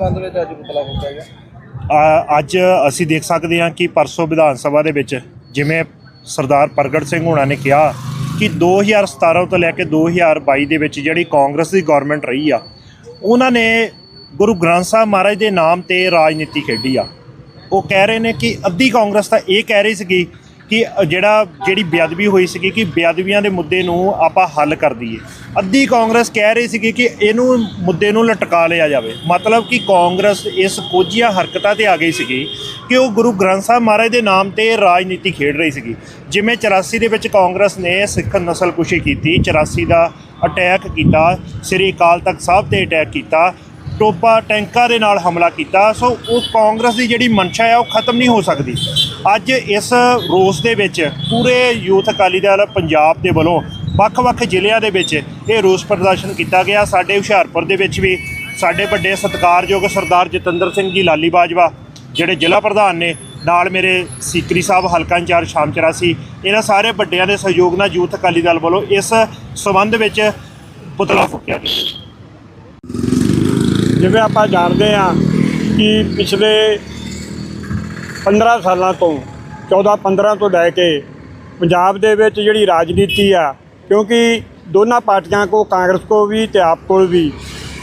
ਸੰਬੰਧ ਵਿੱਚ ਅੱਜ ਪੁਤਲਾ ਫੂਕਿਆ ਗਿਆ ਅੱਜ ਅਸੀਂ ਦੇਖ ਸਕਦੇ ਹਾਂ ਕਿ ਪਰਸੋਂ ਵਿਧਾਨ ਸਭਾ ਦੇ ਵਿੱਚ ਜਿਵੇਂ ਸਰਦਾਰ ਪ੍ਰਗਟ ਸਿੰਘ ਹੋਣਾ ਨੇ ਕਿਹਾ ਕਿ 2017 ਤੋਂ ਲੈ ਕੇ 2022 ਦੇ ਵਿੱਚ ਜਿਹੜੀ ਕਾਂਗਰਸ ਦੀ ਗਵਰਨਮੈਂਟ ਰਹੀ ਆ, ਉਹਨਾਂ ਨੇ ਗੁਰੂ ਗ੍ਰੰਥ ਸਾਹਿਬ ਮਹਾਰਾਜ ਦੇ ਨਾਮ ਤੇ ਰਾਜਨੀਤੀ ਖੇਡੀ ਆ। ਉਹ ਕਹਿ ਰਹੇ ਨੇ ਕਿ ਅੱਧੀ ਕਾਂਗਰਸ ਤਾਂ ਇਹ ਕਹਿ ਰਹੀ ਸੀਗੀ ਕਿ ਜਿਹੜਾ, ਜਿਹੜੀ ਬੇਅਦਬੀ ਹੋਈ ਸੀਗੀ ਕਿ ਬੇਅਦਬੀਆਂ ਦੇ ਮੁੱਦੇ ਨੂੰ ਆਪਾਂ ਹੱਲ ਕਰ ਦਈਏ। ਅੱਧੀ ਕਾਂਗਰਸ ਕਹਿ ਰਹੀ ਸੀਗੀ ਕਿ ਇਹਨੂੰ ਮੁੱਦੇ ਨੂੰ ਲਟਕਾ ਲਿਆ ਜਾਵੇ। ਮਤਲਬ ਕਿ ਕਾਂਗਰਸ ਇਸ ਕੋਝੀਆਂ ਹਰਕਤਾਂ ਤੇ ਆ ਗਈ ਸੀਗੀ ਕਿ ਉਹ ਗੁਰੂ ਗ੍ਰੰਥ ਸਾਹਿਬ ਮਹਾਰਾਜ ਦੇ ਨਾਮ ਤੇ ਰਾਜਨੀਤੀ ਖੇਡ ਰਹੀ ਸੀਗੀ। ਜਿਵੇਂ 84 ਦੇ ਵਿੱਚ ਕਾਂਗਰਸ ਨੇ ਸਿੱਖ ਨਸਲਕੁਸ਼ੀ ਕੀਤੀ 84 ਦਾ ਅਟੈਕ ਕੀਤਾ, ਸ੍ਰੀ ਅਕਾਲ ਤਖਤ ਸਾਹਿਬ ਤੇ ਅਟੈਕ ਕੀਤਾ, ਟੋਪਾ ਟੈਂਕਾਂ ਦੇ ਨਾਲ ਹਮਲਾ ਕੀਤਾ। ਸੋ ਉਹ ਕਾਂਗਰਸ ਦੀ ਜਿਹੜੀ ਮਨਸ਼ਾ ਹੈ ਉਹ ਖਤਮ ਨਹੀਂ ਹੋ ਸਕਦੀ। ਅੱਜ ਇਸ ਰੋਸ ਦੇ ਵਿੱਚ ਪੂਰੇ ਯੂਥ ਅਕਾਲੀ ਦਲ ਪੰਜਾਬ ਦੇ ਵੱਲੋਂ ਵੱਖ-ਵੱਖ ਜ਼ਿਲ੍ਹਿਆਂ ਦੇ ਵਿੱਚ ਇਹ ਰੋਸ ਪ੍ਰਦਰਸ਼ਨ ਕੀਤਾ ਗਿਆ। ਸਾਡੇ ਹੁਸ਼ਿਆਰਪੁਰ ਦੇ ਵਿੱਚ ਵੀ ਸਾਡੇ ਵੱਡੇ ਸਤਿਕਾਰਯੋਗ ਸਰਦਾਰ ਜਤਿੰਦਰ ਸਿੰਘ ਜੀ ਲਾਲੀ ਬਾਜਵਾ, ਜਿਹੜੇ ਜ਼ਿਲ੍ਹਾ ਪ੍ਰਧਾਨ ਨੇ, ਨਾਲ ਮੇਰੇ ਸੀਕਰੀ ਸਾਹਿਬ ਹਲਕਾ ਇੰਚਾਰਜ ਸ਼ਾਮ ਚਰਾਸੀ ਇਹਨਾਂ ਸਾਰੇ ਵੱਡਿਆਂ ਦੇ ਸਹਿਯੋਗ ਨਾਲ ਯੂਥ ਅਕਾਲੀ ਦਲ ਵੱਲੋਂ ਇਸ ਸਬੰਧ ਵਿੱਚ ਪੁਤਲਾ ਫੂਕਿਆ ਗਿਆ। ਜਿਵੇਂ ਆਪਾਂ ਜਾਣਦੇ ਹਾਂ ਕਿ ਪਿਛਲੇ 15 ਸਾਲਾਂ ਤੋਂ 14 15 ਤੋਂ ਲੈ ਕੇ ਪੰਜਾਬ ਦੇ ਵਿੱਚ ਜਿਹੜੀ ਰਾਜਨੀਤੀ ਆ, ਕਿਉਂਕਿ ਦੋਨਾਂ ਪਾਰਟੀਆਂ ਕੋ ਕਾਂਗਰਸ ਕੋ ਵੀ ਤੇ ਆਪ ਕੋਲ ਵੀ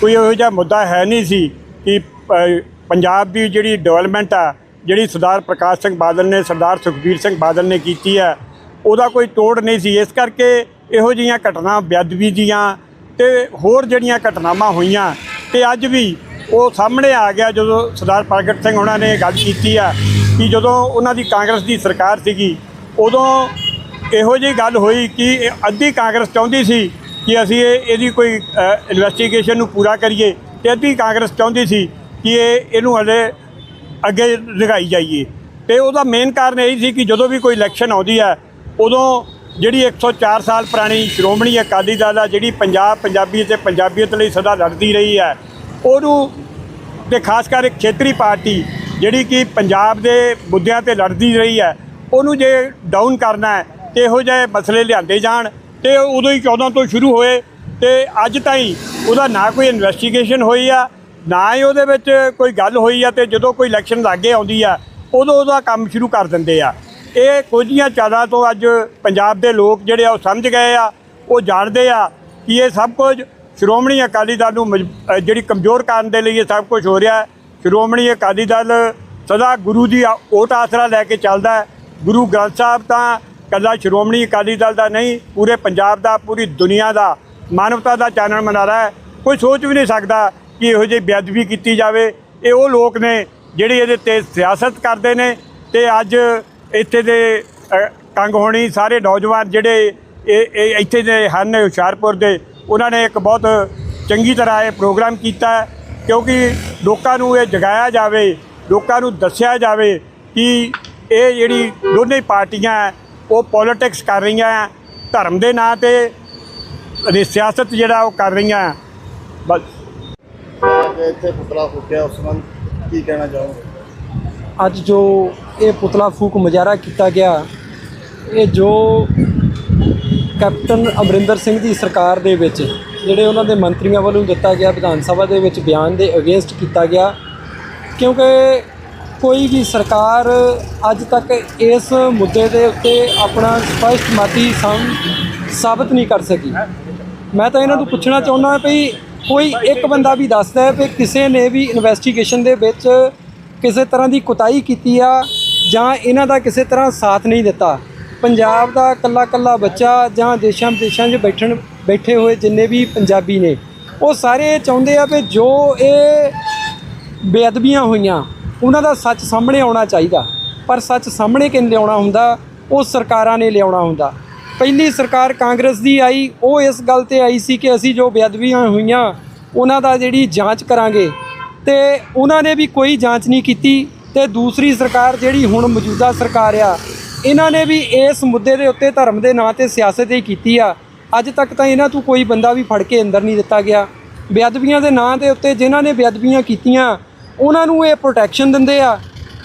ਕੋਈ ਇਹੋ ਜਿਹਾ ਮੁੱਦਾ ਹੈ ਨਹੀਂ ਸੀ ਕਿ ਪੰਜਾਬ ਦੀ ਜਿਹੜੀ ਡਿਵੈਲਪਮੈਂਟ ਆ, ਜਿਹੜੀ ਸਰਦਾਰ ਪ੍ਰਕਾਸ਼ ਸਿੰਘ ਬਾਦਲ ਨੇ, ਸਰਦਾਰ ਸੁਖਬੀਰ ਸਿੰਘ ਬਾਦਲ ਨੇ ਕੀਤੀ ਹੈ ਉਹਦਾ ਕੋਈ ਤੋੜ ਨਹੀਂ ਸੀ। ਇਸ ਕਰਕੇ ਇਹੋ ਜਿਹੀਆਂ ਘਟਨਾ ਬੇਅਦਬੀ ਦੀਆਂ ਤੇ ਹੋਰ ਜਿਹੜੀਆਂ ਘਟਨਾਵਾਂ ਹੋਈਆਂ, ਤੇ ਅੱਜ ਵੀ ਉਹ ਸਾਹਮਣੇ ਆ ਗਿਆ ਜਦੋਂ ਸਰਦਾਰ ਪ੍ਰਗਟ ਸਿੰਘ ਉਹਨਾਂ ਨੇ ਗੱਲ ਕੀਤੀ ਆ ਕਿ ਜਦੋਂ ਉਹਨਾਂ ਦੀ ਕਾਂਗਰਸ ਦੀ ਸਰਕਾਰ ਸੀਗੀ, ਉਦੋਂ ਇਹੋ ਜਿਹੀ ਗੱਲ ਹੋਈ ਕਿ ਅੱਧੀ ਕਾਂਗਰਸ ਚਾਹੁੰਦੀ ਸੀ ਕਿ ਅਸੀਂ ਇਹ ਇਹਦੀ ਕੋਈ ਇਨਵੈਸਟੀਗੇਸ਼ਨ ਨੂੰ ਪੂਰਾ ਕਰੀਏ ਤੇ ਅੱਧੀ ਕਾਂਗਰਸ ਚਾਹੁੰਦੀ ਸੀ ਕਿ ਇਹ ਇਹਨੂੰ ਹਲੇ ਅੱਗੇ ਲਗਾਈ ਜਾਈਏ। ਤੇ ਉਹਦਾ ਮੇਨ ਕਾਰਨ ਇਹ ਸੀ ਕਿ ਜਦੋਂ ਵੀ ਕੋਈ ਇਲੈਕਸ਼ਨ ਆਉਂਦੀ ਹੈ, ਉਦੋਂ ਜਿਹੜੀ 104 ਸਾਲ ਪੁਰਾਣੀ ਸ਼੍ਰੋਮਣੀ ਅਕਾਲੀ ਦਲ ਆ, ਜਿਹੜੀ ਪੰਜਾਬ ਪੰਜਾਬੀ ਤੇ ਪੰਜਾਬੀਅਤ ਲਈ ਸਦਾ ਲੜਦੀ ਰਹੀ ਹੈ, ਉਹਨੂੰ ਤੇ ਖਾਸ ਕਰ ਖੇਤਰੀ ਪਾਰਟੀ ਜਿਹੜੀ ਕਿ ਪੰਜਾਬ ਦੇ ਮੁੱਦਿਆਂ ਤੇ ਲੜਦੀ ਰਹੀ ਹੈ, ਉਹਨੂੰ ਜੇ ਡਾਊਨ ਕਰਨਾ ਹੈ, ਤੇ ਇਹੋ ਜਿਹੇ ਮਸਲੇ ਲਿਆਂਦੇ ਜਾਣ, ਤੇ ਉਦੋਂ ਹੀ 14 ਤੋਂ ਸ਼ੁਰੂ ਹੋਏ, ਤੇ ਅੱਜ ਤਾਈਂ ਉਹਦਾ ਨਾ ਕੋਈ ਇਨਵੈਸਟੀਗੇਸ਼ਨ ਹੋਈ ਆ, ਨਾ ਹੀ ਉਹਦੇ ਵਿੱਚ ਕੋਈ ਗੱਲ ਹੋਈ ਆ, ਤੇ ਜਦੋਂ ਕੋਈ ਇਲੈਕਸ਼ਨ ਲਾਗੇ ਆਉਂਦੀ ਆ, ਉਦੋਂ ਉਹਦਾ ਕੰਮ ਸ਼ੁਰੂ ਕਰ ਦਿੰਦੇ ਆ। ਇਹ ਕੁਝੀਆਂ ਚਾਲਾਂ ਤੋਂ ਅੱਜ ਪੰਜਾਬ ਦੇ ਲੋਕ ਜਿਹੜੇ ਆ, ਉਹ ਸਮਝ ਗਏ ਆ, ਉਹ ਜਾਣਦੇ ਆ ਕਿ ਇਹ ਸਭ ਕੁਝ ਸ਼੍ਰੋਮਣੀ ਅਕਾਲੀ ਦਲ ਨੂੰ ਮਜ- ਜਿਹੜੀ ਕਮਜ਼ੋਰ ਕਰਨ ਦੇ ਲਈ ਇਹ ਸਭ ਕੁਝ ਹੋ ਰਿਹਾ ਹੈ ਸ਼੍ਰੋਮਣੀ ਅਕਾਲੀ ਦਲ ਸਦਾ ਗੁਰੂ ਦੀ ਆ- ਓਟ ਆਸਰਾ ਲੈ ਕੇ ਚੱਲਦਾ ਹੈ। ਗੁਰੂ ਗ੍ਰੰਥ ਸਾਹਿਬ ਤਾਂ ਕੱਲਾ ਸ਼੍ਰੋਮਣੀ ਅਕਾਲੀ ਦਲ ਦਾ ਨਹੀਂ, ਪੂਰੇ ਪੰਜਾਬ ਦਾ, ਪੂਰੀ ਦੁਨੀਆ ਦਾ ਮਾਨਵਤਾ ਦਾ ਚਾਨਣ ਮਨਾਰਾ ਹੈ। ਕੋਈ ਸੋਚ ਵੀ ਨਹੀਂ ਸਕਦਾ ਕਿ ਇਹੋ ਜਿਹੀ ਬੇਅਦਬੀ ਕੀਤੀ ਜਾਵੇ। ਇਹ ਉਹ ਲੋਕ ਨੇ ਜਿਹੜੇ ਇਹਦੇ ਤੇ ਸਿਆਸਤ ਕਰਦੇ ਨੇ ਤੇ ਅੱਜ ਇੱਥੇ ਦੇ ਕੰਗ ਹੋਣੀ ਸਾਰੇ ਨੌਜਵਾਨ ਜਿਹੜੇ ਇਹ ਇਹ ਇੱਥੇ ਦੇ ਹਨ ਹੁਸ਼ਿਆਰਪੁਰ ਦੇ, ਉਹਨਾਂ ਨੇ ਇੱਕ ਬਹੁਤ ਚੰਗੀ ਤਰ੍ਹਾਂ ਇਹ ਪ੍ਰੋਗਰਾਮ ਕੀਤਾ ਹੈ। ਕਿਉਂਕਿ ਲੋਕਾਂ ਨੂੰ ਇਹ ਜਗਾਇਆ ਜਾਵੇ ਲੋਕਾਂ ਨੂੰ ਦੱਸਿਆ ਜਾਵੇ ਕਿ ਇਹ ਜਿਹੜੀ ਦੋਨੇ ਪਾਰਟੀਆਂ ਹੈ, ਉਹ ਪੋਲਿਟਿਕਸ ਕਰ ਰਹੀਆਂ ਹੈ, ਧਰਮ ਦੇ ਨਾਂ ਤੇ ਸਿਆਸਤ ਜਿਹੜਾ ਉਹ ਕਰ ਰਹੀਆਂ ਹੈ। ਬਸ ਇੱਥੇ ਪੁਤਲਾ ਫੂਕਿਆ ਉਸ ਸੰਬੰਧ ਕੀ ਕਹਿਣਾ ਚਾਹੋਗੇ ਅੱਜ ਜੋ ਇਹ ਪੁਤਲਾ ਫੂਕ ਮੁਜ਼ਾਹਰਾ ਕੀਤਾ ਗਿਆ ਇਹ ਜੋ ਕੈਪਟਨ ਅਮਰਿੰਦਰ ਸਿੰਘ ਦੀ ਸਰਕਾਰ ਦੇ ਵਿੱਚ ਜਿਹੜੇ ਉਹਨਾਂ ਦੇ ਮੰਤਰੀਆਂ ਵੱਲੋਂ ਦਿੱਤਾ ਗਿਆ ਵਿਧਾਨ ਸਭਾ ਦੇ ਵਿੱਚ ਬਿਆਨ ਦੇ ਅਗੇਂਸਟ ਕੀਤਾ ਗਿਆ, ਕਿਉਂਕਿ ਕੋਈ ਵੀ ਸਰਕਾਰ ਅੱਜ ਤੱਕ ਇਸ ਮੁੱਦੇ ਦੇ ਉੱਤੇ ਆਪਣਾ ਸਪਸ਼ਟ ਮਾਤੀ ਸਮ ਸਾਬਤ ਨਹੀਂ ਕਰ ਸਕੀ। ਮੈਂ ਤਾਂ ਇਹਨਾਂ ਨੂੰ ਪੁੱਛਣਾ ਚਾਹੁੰਦਾ ਹਾਂ ਵੀ ਕੋਈ ਇੱਕ ਬੰਦਾ ਵੀ ਦੱਸਦਾ ਹੈ ਵੀ ਕਿਸੇ ਨੇ ਵੀ ਇਨਵੈਸਟੀਗੇਸ਼ਨ ਦੇ ਵਿੱਚ ਕਿਸੇ ਤਰ੍ਹਾਂ ਦੀ ਕੁਤਾਈ ਕੀਤੀ ਆ ਜਾਂ ਇਹਨਾਂ ਦਾ ਕਿਸੇ ਤਰ੍ਹਾਂ ਸਾਥ ਨਹੀਂ ਦਿੱਤਾ। ਪੰਜਾਬ ਦਾ ਕੱਲਾ ਕੱਲਾ ਬੱਚਾ ਜਾਂ ਦੇਸ਼ਾਂ ਵਿਦੇਸ਼ਾਂ 'ਚ ਬੈਠਣ ਬੈਠੇ ਹੋਏ ਜਿੰਨੇ ਵੀ ਪੰਜਾਬੀ ਨੇ, ਉਹ ਸਾਰੇ ਇਹ ਚਾਹੁੰਦੇ ਆ ਵੀ ਜੋ ਇਹ ਬੇਅਦਬੀਆਂ ਹੋਈਆਂ, ਉਹਨਾਂ ਦਾ ਸੱਚ ਸਾਹਮਣੇ ਆਉਣਾ ਚਾਹੀਦਾ। ਪਰ ਸੱਚ ਸਾਹਮਣੇ ਕਿਨ ਲਿਆਉਣਾ ਹੁੰਦਾ? ਉਹ ਸਰਕਾਰਾਂ ਨੇ ਲਿਆਉਣਾ ਹੁੰਦਾ। ਪਹਿਲੀ ਸਰਕਾਰ ਕਾਂਗਰਸ ਦੀ ਆਈ, ਉਹ ਇਸ ਗੱਲ ਤੇ ਆਈ ਸੀ ਕਿ ਅਸੀਂ ਜੋ ਬੇਅਦਬੀਆਂ ਹੋਈਆਂ, ਉਹਨਾਂ ਦਾ ਜਿਹੜੀ ਜਾਂਚ ਕਰਾਂਗੇ। ਤੇ ਉਹਨਾਂ ਨੇ ਵੀ ਕੋਈ ਜਾਂਚ ਨਹੀਂ ਕੀਤੀ ਤੇ ਦੂਸਰੀ ਸਰਕਾਰ ਜਿਹੜੀ ਹੁਣ ਮੌਜੂਦਾ ਸਰਕਾਰ ਆ, ਇਹਨਾਂ ਨੇ ਵੀ ਇਸ ਮੁੱਦੇ ਦੇ ਉੱਤੇ ਧਰਮ ਦੇ ਨਾਂ ਤੇ ਸਿਆਸਤ ਹੀ ਕੀਤੀ ਆ। ਅੱਜ ਤੱਕ ਤਾਂ ਇਹਨਾਂ ਤੋਂ ਕੋਈ ਬੰਦਾ ਵੀ ਫੜ ਕੇ ਅੰਦਰ ਨਹੀਂ ਦਿੱਤਾ ਗਿਆ। ਬੇਅਦਬੀਆਂ ਦੇ ਨਾਂ ਦੇ ਉੱਤੇ ਜਿਨ੍ਹਾਂ ਨੇ ਬੇਅਦਬੀਆਂ ਕੀਤੀਆਂ, ਉਹਨਾਂ ਨੂੰ ਇਹ ਪ੍ਰੋਟੈਕਸ਼ਨ ਦਿੰਦੇ ਆ।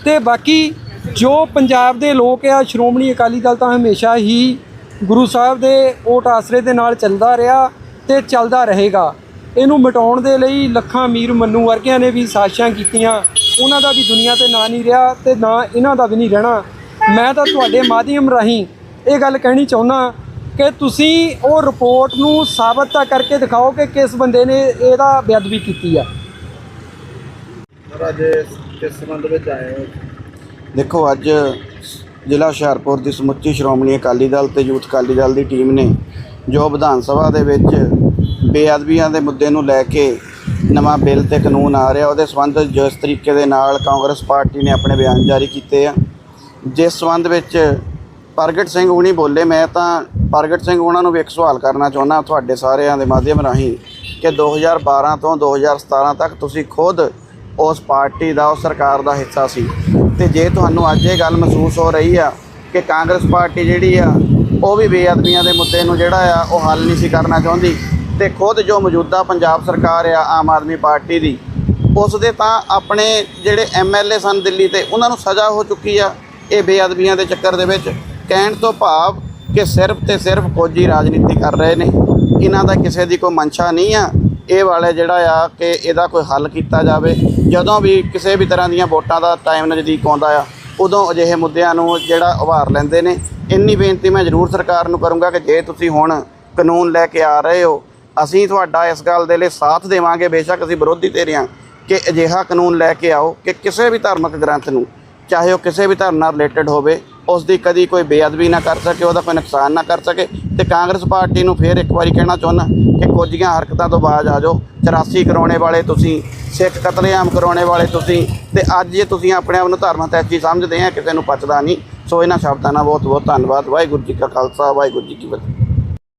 ਤੇ ਬਾਕੀ ਜੋ ਪੰਜਾਬ ਦੇ ਲੋਕ ਆ, ਸ਼੍ਰੋਮਣੀ ਅਕਾਲੀ ਦਲ ਤਾਂ ਹਮੇਸ਼ਾ ਹੀ ਗੁਰੂ ਸਾਹਿਬ ਦੇ ਓਟ ਆਸਰੇ ਦੇ ਨਾਲ ਚੱਲਦਾ ਰਿਹਾ ਤੇ ਚੱਲਦਾ ਰਹੇਗਾ। ਇਹਨੂੰ ਮਿਟਾਉਣ ਦੇ ਲਈ ਲੱਖਾਂ ਮੀਰ ਮੰਨੂ ਵਰਗਿਆਂ ਨੇ ਵੀ ਸਾਜ਼ਿਸ਼ਾਂ ਕੀਤੀਆਂ। ਉਹਨਾਂ ਦਾ ਵੀ ਦੁਨੀਆ ਤੇ ਨਾਂ ਨਹੀਂ ਰਿਹਾ ਤੇ ਨਾ ਇਹਨਾਂ ਦਾ ਵੀ ਨਹੀਂ ਰਹਿਣਾ। ਮੈਂ ਤਾਂ ਤੁਹਾਡੇ ਮਾਧਿਅਮ ਰਾਹੀਂ ਇਹ ਗੱਲ ਕਹਿਣੀ ਚਾਹੁੰਦਾ ਕਿ ਤੁਸੀਂ ਉਹ ਰਿਪੋਰਟ ਨੂੰ ਸਾਬਤ ਤਾਂ ਕਰਕੇ ਦਿਖਾਓ ਕਿ ਕਿਸ ਬੰਦੇ ਨੇ ਇਹਦਾ ਬੇਅਦਬੀ ਕੀਤੀ ਆ। ਸਰ ਅੱਜ ਕਿਸ ਸੰਬੰਧ ਵਿੱਚ ਆਏ ਹੋ? ਦੇਖੋ ਅੱਜ ਜ਼ਿਲ੍ਹਾ ਹੁਸ਼ਿਆਰਪੁਰ ਦੀ ਸਮੁੱਚੀ ਸ਼੍ਰੋਮਣੀ ਅਕਾਲੀ ਦਲ ਤੇ ਯੂਥ ਅਕਾਲੀ ਦਲ ਦੀ ਟੀਮ ਨੇ ਜੋ ਵਿਧਾਨ ਸਭਾ ਦੇ ਵਿੱਚ ਬੇਅਦਬੀਆਂ ਦੇ ਮੁੱਦੇ ਨੂੰ ਲੈ ਕੇ ਨਵਾਂ ਬਿੱਲ ਤੇ ਕਾਨੂੰਨ ਆ ਰਿਹਾ ਉਹਦੇ ਸੰਬੰਧ ਜਿਸ ਤਰੀਕੇ ਦੇ ਨਾਲ ਕਾਂਗਰਸ ਪਾਰਟੀ ਨੇ ਆਪਣੇ ਬਿਆਨ ਜਾਰੀ ਕੀਤੇ ਆ। ਜਿਸ ਸੰਬੰਧ ਵਿੱਚ ਪ੍ਰਗਟ ਸਿੰਘ ਹੁਣੀ ਬੋਲੇ ਮੈਂ ਤਾਂ ਪ੍ਰਗਟ ਸਿੰਘ, ਉਹਨਾਂ ਨੂੰ ਵੀ ਇੱਕ ਸਵਾਲ ਕਰਨਾ ਚਾਹੁੰਦਾ ਤੁਹਾਡੇ ਸਾਰਿਆਂ ਦੇ ਮਾਧਿਅਮ ਰਾਹੀਂ ਕਿ 2012 ਤੋਂ 2017 ਤੱਕ ਤੁਸੀਂ ਖੁਦ ਉਸ ਪਾਰਟੀ ਦਾ, ਉਸ ਸਰਕਾਰ ਦਾ ਹਿੱਸਾ ਸੀ। ਤੇ ਜੇ ਤੁਹਾਨੂੰ ਅੱਜ ਇਹ ਗੱਲ ਮਹਿਸੂਸ ਹੋ ਰਹੀ ਆ ਕਿ ਕਾਂਗਰਸ ਪਾਰਟੀ ਜਿਹੜੀ ਆ, ਉਹ ਵੀ ਬੇਅਦਬੀਆਂ ਦੇ ਮੁੱਦੇ ਨੂੰ ਜਿਹੜਾ ਆ, ਉਹ ਹੱਲ ਨਹੀਂ ਸੀ ਕਰਨਾ ਚਾਹੁੰਦੀ ਤੇ ਖੁਦ ਜੋ ਮੌਜੂਦਾ ਪੰਜਾਬ ਸਰਕਾਰ ਆ, ਆਮ ਆਦਮੀ ਪਾਰਟੀ ਦੀ ਉਸ ਦੇ ਤਾਂ ਆਪਣੇ ਜਿਹੜੇ ਐਮਐਲਏ ਸਨ ਦਿੱਲੀ ਤੇ, ਉਹਨਾਂ ਨੂੰ ਸਜ਼ਾ ਹੋ ਚੁੱਕੀ ਆ ਇਹ ਬੇਅਦਬੀਆਂ ਦੇ ਚੱਕਰ ਦੇ ਵਿੱਚ। ਕਹਿਣ ਤੋਂ ਭਾਵ ਕਿ ਸਿਰਫ ਤੇ ਸਿਰਫ ਫੌਜੀ ਰਾਜਨੀਤੀ ਕਰ ਰਹੇ ਨੇ। ਇਹਨਾਂ ਦਾ ਕਿਸੇ ਦੀ ਕੋਈ ਮਨਸ਼ਾ ਨਹੀਂ ਆ। ਇਹ ਵਾਲੇ ਜਿਹੜਾ ਆ ਕਿ ਇਹਦਾ ਕੋਈ ਹੱਲ ਕੀਤਾ ਜਾਵੇ। ਜਦੋਂ ਵੀ ਕਿਸੇ ਵੀ ਤਰ੍ਹਾਂ ਦੀਆਂ ਵੋਟਾਂ ਦਾ ਟਾਈਮ ਨਜ਼ਦੀਕ ਆਉਂਦਾ ਆ, ਉਦੋਂ ਅਜਿਹੇ ਮੁੱਦਿਆਂ ਨੂੰ ਜਿਹੜਾ ਉਭਾਰ ਲੈਂਦੇ ਨੇ। ਇੰਨੀ ਬੇਨਤੀ ਮੈਂ ਜ਼ਰੂਰ ਸਰਕਾਰ ਨੂੰ ਕਰੂੰਗਾ ਕਿ ਜੇ ਤੁਸੀਂ ਹੁਣ ਕਾਨੂੰਨ ਲੈ ਕੇ ਆ ਰਹੇ ਹੋ, ਅਸੀਂ ਤੁਹਾਡਾ ਇਸ ਗੱਲ ਦੇ ਲਈ ਸਾਥ ਦੇਵਾਂਗੇ। ਬੇਸ਼ੱਕ ਅਸੀਂ ਵਿਰੋਧੀ ਤੇਰੇ ਹਾਂ ਕਿ ਅਜਿਹਾ ਕਾਨੂੰਨ ਲੈ ਕੇ ਆਓ ਕਿ ਕਿਸੇ ਵੀ ਧਾਰਮਿਕ ਗ੍ਰੰਥ ਨੂੰ, ਚਾਹੇ ਉਹ ਕਿਸੇ ਵੀ ਧਰਮ ਨਾਲ ਰਿਲੇਟਡ ਹੋਵੇ ਉਸ ਦੀ ਕਦੀ ਕੋਈ ਬੇਅਦਬੀ ਨਾ ਕਰ ਸਕੇ, ਉਹਦਾ ਕੋਈ ਨੁਕਸਾਨ ਨਾ ਕਰ ਸਕੇ ਤੇ ਕਾਂਗਰਸ ਪਾਰਟੀ ਨੂੰ ਫੇਰ ਇੱਕ ਵਾਰੀ ਕਹਿਣਾ ਚਾਹੁੰਦਾ ਕਿ ਕੁਝੀਆਂ ਹਰਕਤਾਂ ਤੋਂ ਬਾਜ਼ ਆ ਜਾਓ। 84 ਕਰਾਉਣੇ ਵਾਲੇ ਤੁਸੀਂ, ਸਿੱਖ ਕਤਲੇਆਮ ਕਰਾਉਣੇ ਵਾਲੇ ਤੁਸੀਂ ਤੇ ਅੱਜ ਜੇ ਤੁਸੀਂ ਆਪਣੇ ਆਪ ਨੂੰ ਧਰਮ ਤੈਚੀ ਸਮਝਦੇ ਆ, ਕਿਸੇ ਨੂੰ ਪਚਦਾ ਨਹੀਂ। ਸੋ ਇਹਨਾਂ ਸ਼ਬਦਾਂ ਨਾਲ ਬਹੁਤ ਬਹੁਤ ਧੰਨਵਾਦ। ਵਾਹਿਗੁਰੂ ਜੀ ਕਾ ਖਾਲਸਾ, ਵਾਹਿਗੁਰੂ ਜੀ ਕੀ ਫਤਿਹ।